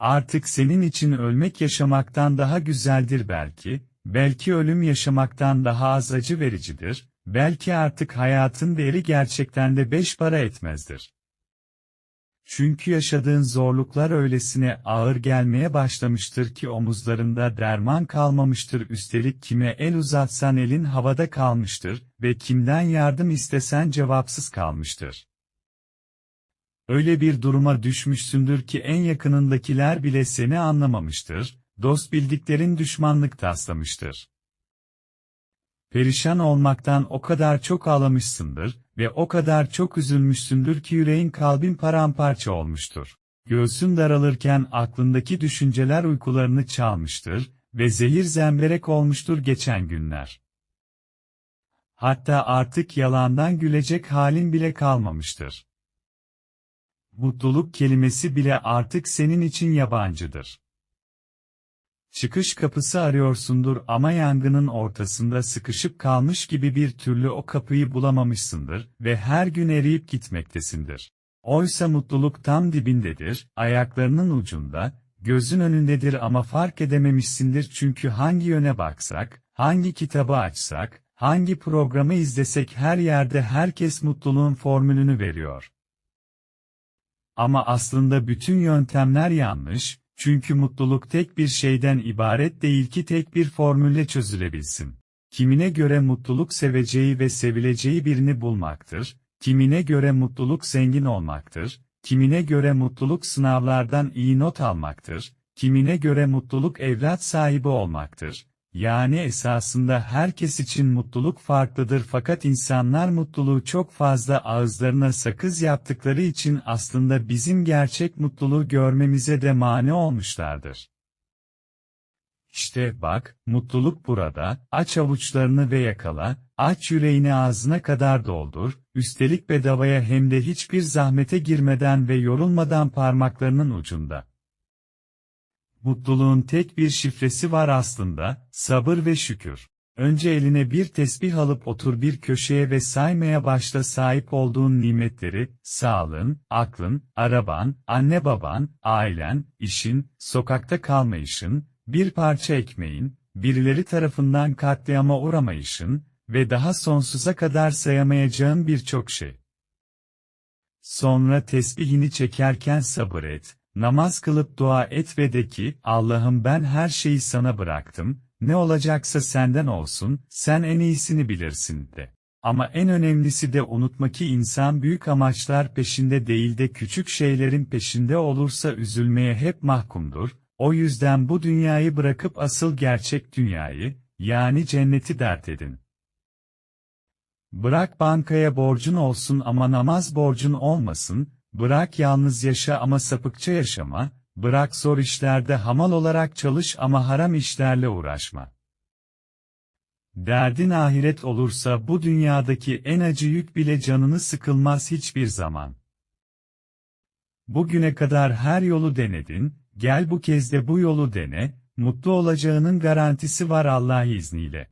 Artık senin için ölmek yaşamaktan daha güzeldir belki, belki ölüm yaşamaktan daha az acı vericidir, belki artık hayatın değeri gerçekten de beş para etmezdir. Çünkü yaşadığın zorluklar öylesine ağır gelmeye başlamıştır ki omuzlarında derman kalmamıştır üstelik kime el uzatsan elin havada kalmıştır ve kimden yardım istesen cevapsız kalmıştır. Öyle bir duruma düşmüşsündür ki en yakınındakiler bile seni anlamamıştır, dost bildiklerin düşmanlık taslamıştır. Perişan olmaktan o kadar çok ağlamışsındır ve o kadar çok üzülmüşsündür ki yüreğin kalbin paramparça olmuştur. Göğsün daralırken aklındaki düşünceler uykularını çalmıştır ve zehir zemberek olmuştur geçen günler. Hatta artık yalandan gülecek halin bile kalmamıştır. Mutluluk kelimesi bile artık senin için yabancıdır. Çıkış kapısı arıyorsundur ama yangının ortasında sıkışıp kalmış gibi bir türlü o kapıyı bulamamışsındır ve her gün eriyip gitmektesindir. Oysa mutluluk tam dibindedir, ayaklarının ucunda, gözün önündedir ama fark edememişsindir çünkü hangi yöne baksak, hangi kitabı açsak, hangi programı izlesek her yerde herkes mutluluğun formülünü veriyor. Ama aslında bütün yöntemler yanlış, çünkü mutluluk tek bir şeyden ibaret değil ki tek bir formülle çözülebilsin. Kimine göre mutluluk seveceği ve sevileceği birini bulmaktır, kimine göre mutluluk zengin olmaktır, kimine göre mutluluk sınavlardan iyi not almaktır, kimine göre mutluluk evlat sahibi olmaktır. Yani esasında herkes için mutluluk farklıdır fakat insanlar mutluluğu çok fazla ağızlarına sakız yaptıkları için aslında bizim gerçek mutluluğu görmemize de mani olmuşlardır. İşte bak, mutluluk burada, aç avuçlarını ve yakala, aç yüreğini ağzına kadar doldur, üstelik bedavaya hem de hiçbir zahmete girmeden ve yorulmadan parmaklarının ucunda. Mutluluğun tek bir şifresi var aslında, sabır ve şükür. Önce eline bir tesbih alıp otur bir köşeye ve saymaya başla sahip olduğun nimetleri, sağlığın, aklın, araban, anne baban, ailen, işin, sokakta kalmayışın, bir parça ekmeğin, birileri tarafından katliama uğramayışın ve daha sonsuza kadar sayamayacağın birçok şey. Sonra tesbihini çekerken sabır et, Namaz kılıp dua et ve de ki, Allah'ım ben her şeyi sana bıraktım, ne olacaksa senden olsun, sen en iyisini bilirsin de. Ama en önemlisi de unutma ki insan büyük amaçlar peşinde değil de küçük şeylerin peşinde olursa üzülmeye hep mahkumdur, o yüzden bu dünyayı bırakıp asıl gerçek dünyayı, yani cenneti dert edin. Bırak bankaya borcun olsun ama namaz borcun olmasın, Bırak yalnız yaşa ama sapıkça yaşama, bırak zor işlerde hamal olarak çalış ama haram işlerle uğraşma. Derdin ahiret olursa bu dünyadaki en acı yük bile canını sıkılmaz hiçbir zaman. Bugüne kadar her yolu denedin, gel bu kez de bu yolu dene, mutlu olacağının garantisi var Allah izniyle.